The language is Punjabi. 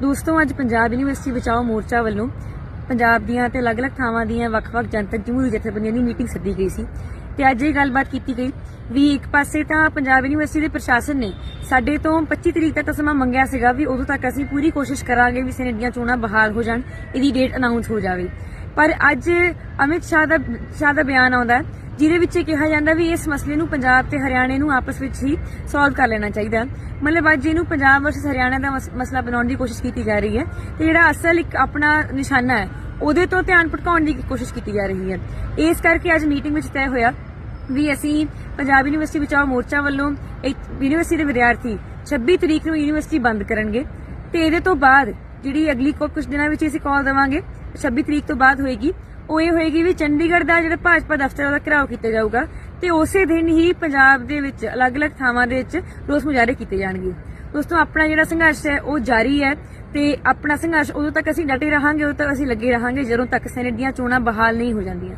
ਦੋਸਤੋ, ਅੱਜ ਪੰਜਾਬ ਯੂਨੀਵਰਸਿਟੀ ਬਚਾਓ ਮੋਰਚਾ ਵੱਲੋਂ ਪੰਜਾਬ ਦੀਆਂ ਤੇ ਅਲੱਗ-ਅਲੱਗ ਥਾਵਾਂ ਦੀਆਂ ਵੱਖ-ਵੱਖ ਜਨਤਕ ਜਮਹੂਰੀ ਜਥੇਬੰਦੀਆਂ ਦੀ ਮੀਟਿੰਗ ਸੱਦੀ ਗਈ ਸੀ। ਤੇ ਅੱਜ ਇਹ ਗੱਲਬਾਤ ਕੀਤੀ ਗਈ ਵੀ ਇੱਕ ਪਾਸੇ ਤਾਂ ਪੰਜਾਬ ਯੂਨੀਵਰਸਿਟੀ ਦੇ ਪ੍ਰਸ਼ਾਸਨ ਨੇ ਸਾਡੇ ਤੋਂ 25 ਤਰੀਕ ਤੱਕ ਦਾ ਸਮਾਂ ਮੰਗਿਆ ਸੀਗਾ ਵੀ ਉਦੋਂ ਤੱਕ ਅਸੀਂ ਪੂਰੀ ਕੋਸ਼ਿਸ਼ ਕਰਾਂਗੇ ਵੀ ਸੈਨੇਟ ਦੀਆਂ ਚੋਣਾਂ ਬਹਾਲ ਹੋ ਜਾਣ, ਇਹਦੀ ਡੇਟ ਅਨਾਉਂਸ ਹੋ ਜਾਵੇ। ਪਰ ਅੱਜ ਅਮਿਤ ਸ਼ਾਹ ਦਾ ਸ਼ਾਹ ਦਾ ਬਿਆਨ ਆਉਂਦਾ ਜਿਹਦੇ ਵਿੱਚ ਇਹ ਕਿਹਾ ਜਾਂਦਾ ਵੀ ਇਸ ਮਸਲੇ ਨੂੰ ਪੰਜਾਬ ਤੇ ਹਰਿਆਣੇ ਨੂੰ ਆਪਸ ਵਿੱਚ ਹੀ ਸੋਲਵ ਕਰ ਲੈਣਾ ਚਾਹੀਦਾ। ਮਤਲਬ ਅੱਜ ਇਹਨੂੰ ਪੰਜਾਬ ਵਰਸਸ ਹਰਿਆਣਾ ਦਾ ਮਸ- ਮਸਲਾ ਬਣਾਉਣ ਦੀ ਕੋਸ਼ਿਸ਼ ਕੀਤੀ ਜਾ ਰਹੀ ਹੈ ਤੇ ਜਿਹੜਾ ਅਸਲ ਇੱਕ ਆਪਣਾ ਨਿਸ਼ਾਨਾ ਹੈ, ਉਹਦੇ ਤੋਂ ਧਿਆਨ ਭਟਕਾਉਣ ਦੀ ਕੋਸ਼ਿਸ਼ ਕੀਤੀ ਜਾ ਰਹੀ ਹੈ। ਇਸ ਕਰਕੇ ਅੱਜ ਮੀਟਿੰਗ ਵਿੱਚ ਤੈਅ ਹੋਇਆ ਵੀ ਅਸੀਂ ਪੰਜਾਬ ਯੂਨੀਵਰਸਿਟੀ ਬਚਾਓ ਮੋਰਚਾ ਵੱਲੋਂ ਇੱਕ ਯੂਨੀਵਰਸਿਟੀ ਦੇ ਵਿਦਿਆਰਥੀ 26 ਤਰੀਕ ਨੂੰ ਯੂਨੀਵਰਸਿਟੀ ਬੰਦ ਕਰਨਗੇ ਤੇ ਇਹਦੇ ਤੋਂ ਬਾਅਦ ਜਿਹੜੀ ਅਗਲੀ ਕੋ ਕੁਝ ਦਿਨਾਂ ਵਿੱਚ ਅਸੀਂ ਕਾਲ ਦੇਵਾਂਗੇ 26 ਤਰੀਕ ਤੋਂ ਬਾਅਦ ਹੋਏਗੀ। ਉਹ ਇਹ ਹੋਏਗੀ ਵੀ ਚੰਡੀਗੜ੍ਹ ਦਾ ਜਿਹੜਾ ਭਾਜਪਾ ਦਫ਼ਤਰ ਉਹਦਾ ਘਿਰਾਓ ਕੀਤਾ ਜਾਊਗਾ ਤੇ ਉਸੇ ਦਿਨ ਹੀ ਪੰਜਾਬ ਦੇ ਵਿੱਚ ਅਲੱਗ-ਅਲੱਗ ਥਾਵਾਂ ਦੇ ਵਿੱਚ ਰੋਸ ਮੁਜ਼ਾਹਰੇ ਕੀਤੇ ਜਾਣਗੇ। ਦੋਸਤੋ, ਆਪਣਾ ਜਿਹੜਾ ਸੰਘਰਸ਼ ਹੈ, ਉਹ ਜਾਰੀ ਹੈ ਤੇ ਆਪਣਾ ਸੰਘਰਸ਼ ਉਦੋਂ ਤੱਕ ਅਸੀਂ ਡਟੇ ਰਹਾਂਗੇ, ਉਦੋਂ ਤੱਕ ਅਸੀਂ ਲੱਗੇ ਰਹਾਂਗੇ ਜਦੋਂ ਤੱਕ ਸੈਨੇਟ ਦੀਆਂ ਚੋਣਾਂ ਬਹਾਲ ਨਹੀਂ ਹੋ ਜਾਂਦੀਆਂ।